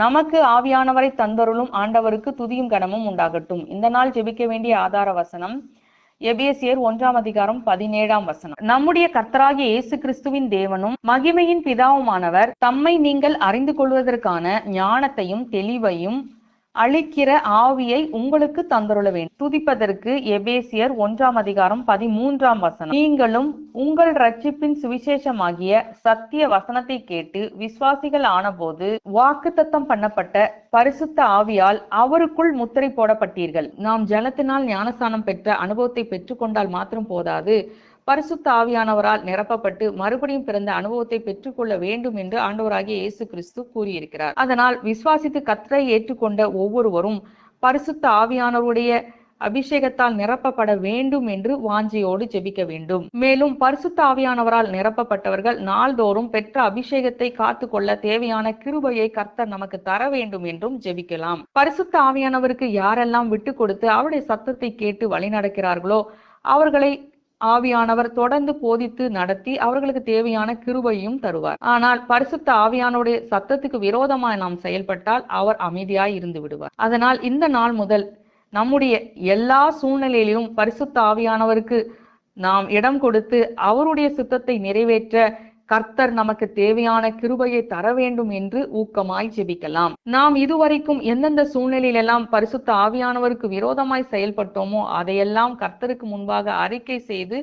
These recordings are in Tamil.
நமக்கு ஆவியானவரை தந்தருளும் ஆண்டவருக்கு துதியும் கனமும் உண்டாகட்டும். இந்த நாள் ஜெபிக்க வேண்டிய ஆதார வசனம் எபேசியர் ஒன்றாம் அதிகாரம் பதினேழாம் வசனம். நம்முடைய கர்த்தராகிய இயேசு கிறிஸ்துவின் தேவனும் மகிமையின் பிதாவுமானவர் தம்மை நீங்கள் அறிந்து கொள்வதற்கான ஞானத்தையும் தெளிவையும் அழிக்கிற ஆவியை உங்களுக்கு தந்தருள வேண்டும். துதிப்பதற்கு எபேசியர் ஒன்றாம் அதிகாரம் பதிமூன்றாம் வசனம். நீங்களும் உங்கள் ரட்சிப்பின் சுவிசேஷமாகிய சத்திய வசனத்தை கேட்டு விசுவாசிகள் ஆனபோது வாக்குத்தத்தம் பண்ணப்பட்ட பரிசுத்த ஆவியால் அவருக்குள் முத்திரை போடப்பட்டீர்கள். நாம் ஜலத்தினால் ஞானஸ்தானம் பெற்ற அனுபவத்தை பெற்றுக்கொண்டால் மாத்திரம் போதாது. பரிசுத்த ஆவியானவரால் நிரப்பப்பட்டு மறுபடியும் பிறந்த அனுபவத்தை பெற்றுக்கொள்ள வேண்டும் என்று ஆண்டவராகிய இயேசு கிறிஸ்து கூறியிருக்கிறார். அதனால் விசுவாசித்து கத்தரை ஏற்றுக்கொண்ட ஒவ்வொருவரும் பரிசுத்த ஆவியானவருடைய அபிஷேகத்தால் நிரப்பப்பட வேண்டும் என்று வாஞ்சியோடு ஜெபிக்க வேண்டும். மேலும் பரிசுத்த ஆவியானவரால் நிரப்பப்பட்டவர்கள் நாள்தோறும் பெற்ற அபிஷேகத்தை காத்து கொள்ள தேவையான கிருபையை கர்த்தர் நமக்கு தர வேண்டும் என்றும் ஜெபிக்கலாம். பரிசுத்த ஆவியானவருக்கு யாரெல்லாம் விட்டு கொடுத்து அவருடைய சத்தத்தை கேட்டு வழி நடக்கிறார்களோ அவர்களை ஆவியானவர் தொடர்ந்து போதித்து நடத்தி அவர்களுக்கு தேவையான கிருபையும் தருவார். ஆனால் பரிசுத்த ஆவியானுடைய சத்தத்துக்கு விரோதமாய் நாம் செயல்பட்டால் அவர் அமைதியாய் இருந்து விடுவார். அதனால் இந்த நாள் முதல் நம்முடைய எல்லா சூழ்நிலையிலும் பரிசுத்த ஆவியானவருக்கு நாம் இடம் கொடுத்து அவருடைய சித்தத்தை நிறைவேற்ற கர்த்தர் நமக்கு தேவையான கிருபையை தர வேண்டும் என்று ஊக்கமாய் ஜெபிக்கலாம். நாம் இதுவரைக்கும் எந்தெந்த சூழ்நிலையிலெல்லாம் பரிசுத்த ஆவியானவருக்கு விரோதமாய் செயல்பட்டோமோ அதையெல்லாம் கர்த்தருக்கு முன்பாக அறிக்கை செய்து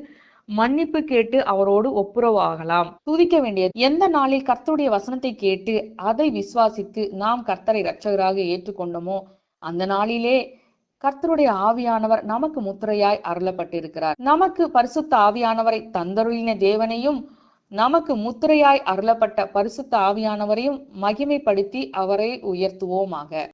மன்னிப்பு கேட்டு அவரோடு ஒப்புரவாகலாம். துதிக்க வேண்டியது எந்த நாளில் கர்த்தருடைய வசனத்தை கேட்டு அதை விசுவாசித்து நாம் கர்த்தரை இரட்சகராக ஏற்றுக்கொண்டோமோ அந்த நாளிலே கர்த்தருடைய ஆவியானவர் நமக்கு முத்திரையாய் அருளப்பட்டிருக்கிறார். நமக்கு பரிசுத்த ஆவியானவரை தந்தருளின தேவனையும் நமக்கு முத்திரையாய் அருளப்பட்ட பரிசுத்த ஆவியானவரையும் மகிமைப்படுத்தி அவரை உயர்த்துவோமாக.